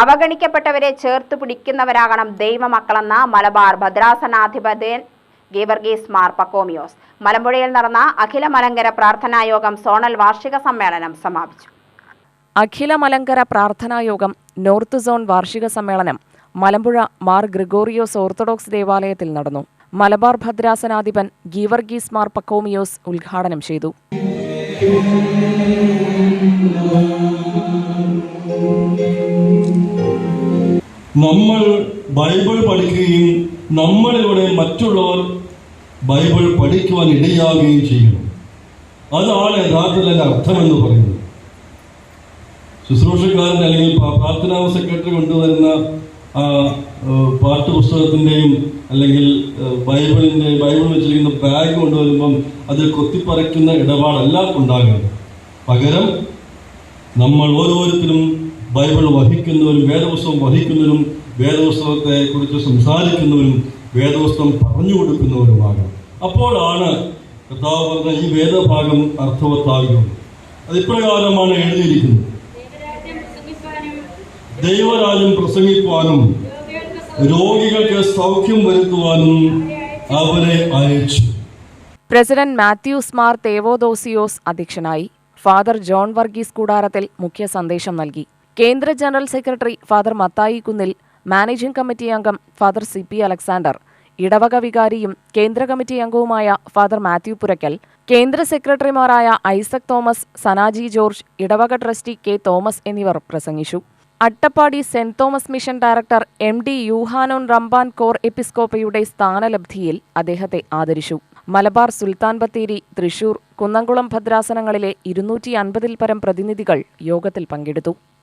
അവഗണിക്കപ്പെട്ടവരെ ചേർത്ത് പിടിക്കുന്നവരാകണം ദൈവമക്കളെന്ന മലബാർ ഭദ്രാസനാധിപതൻ ഗീവർഗീസ് മാർ പക്കോമിയോസ്. മലമ്പുഴയിൽ നടന്ന അഖില മലങ്കര പ്രാർത്ഥനായോഗം സോണൽ വാർഷിക സമ്മേളനം സമാപിച്ചു. അഖില മലങ്കര പ്രാർത്ഥനായോഗം നോർത്ത് സോൺ വാർഷിക സമ്മേളനം മലമ്പുഴ മാർ ഗ്രിഗോറിയോസ് ഓർത്തഡോക്സ് ദേവാലയത്തിൽ നടന്നു. മലബാർ ഭദ്രാസനാധിപൻ ഗീവർഗീസ് മാർ പക്കോമിയോസ് ഉദ്ഘാടനം ചെയ്തു. നമ്മൾ ബൈബിൾ പഠിക്കുകയും നമ്മളിലൂടെ മറ്റുള്ളവർ ബൈബിൾ പഠിക്കുവാൻ ഇടയാകുകയും ചെയ്യണം അതാണ് യഥാർത്ഥത്തിൽ അതിന്റെ അർത്ഥമെന്ന് പറയുന്നത്. ശുശ്രൂഷക്കാരൻ അല്ലെങ്കിൽ പ്രാർത്ഥനാ സെക്രട്ടറി കൊണ്ടുവരുന്ന ഏഹ്, അല്ലെങ്കിൽ ബൈബിളിന്റെ ബൈബിൾ വെച്ചിരിക്കുന്ന ബാഗ് കൊണ്ടുവരുമ്പം അതിൽ കൊത്തിപ്പറയ്ക്കുന്ന ഇടപാടല്ല ഉണ്ടാകുന്നത് പകരം നമ്മൾ ഓരോരുത്തരും ബൈബിൾ വഹിക്കുന്നവരും വേദപുസ്തകം വഹിക്കുന്നവരും വേദപുസ്തകത്തെ കുറിച്ച് സംസാരിക്കുന്നവരും വേദപുസ്തകം പറഞ്ഞു കൊടുക്കുന്നവരുമാകണം. അപ്പോഴാണ് കർത്താവ് പറഞ്ഞ ഈ വേദഭാഗം അർത്ഥവത്താകുന്നത്. അത് ഇപ്രകാരമാണ് എഴുതിയിരിക്കുന്നത് ദൈവരാജ്യം പ്രസംഗിക്കുവാനും രോഗികൾക്ക് സൗഖ്യം വരുത്തുവാനും അവരെ അയച്ചു. പ്രസിഡന്റ് മാത്യൂസ് മാർ തേവോദോസിയോസ് അധ്യക്ഷനായി. ഫാദർ ജോൺ വർഗീസ് കൂടാരത്തിൽ മുഖ്യ സന്ദേശം നൽകി. കേന്ദ്ര general secretary father Mathai Kunnil managing committee അംഗം ഫാദർ സി പി അലക്സാണ്ടർ ഇടവക വികാരിയും കേന്ദ്ര കമ്മിറ്റി അംഗവുമായ ഫാദർ മാത്യു പുരക്കൽ കേന്ദ്ര സെക്രട്ടറിമാരായ ഐസക് തോമസ് സനാജി ജോർജ് ഇടവക ട്രസ്റ്റി കെ തോമസ് എന്നിവർ പ്രസംഗിച്ചു. Attappadi saint Thomas mission director M D Yuhanon Ramban Cor എപ്പിസ്കോപ്പയുടെ സ്ഥാനലബ്ധിയിൽ അദ്ദേഹത്തെ ആദരിച്ചു. മലബാർ സുൽത്താൻ ബത്തേരി തൃശൂർ കുന്നംകുളം ഭദ്രാസനങ്ങളിലെ ഇരുന്നൂറ്റി അൻപതിൽ പരം പ്രതിനിധികൾ യോഗത്തിൽ പങ്കെടുത്തു.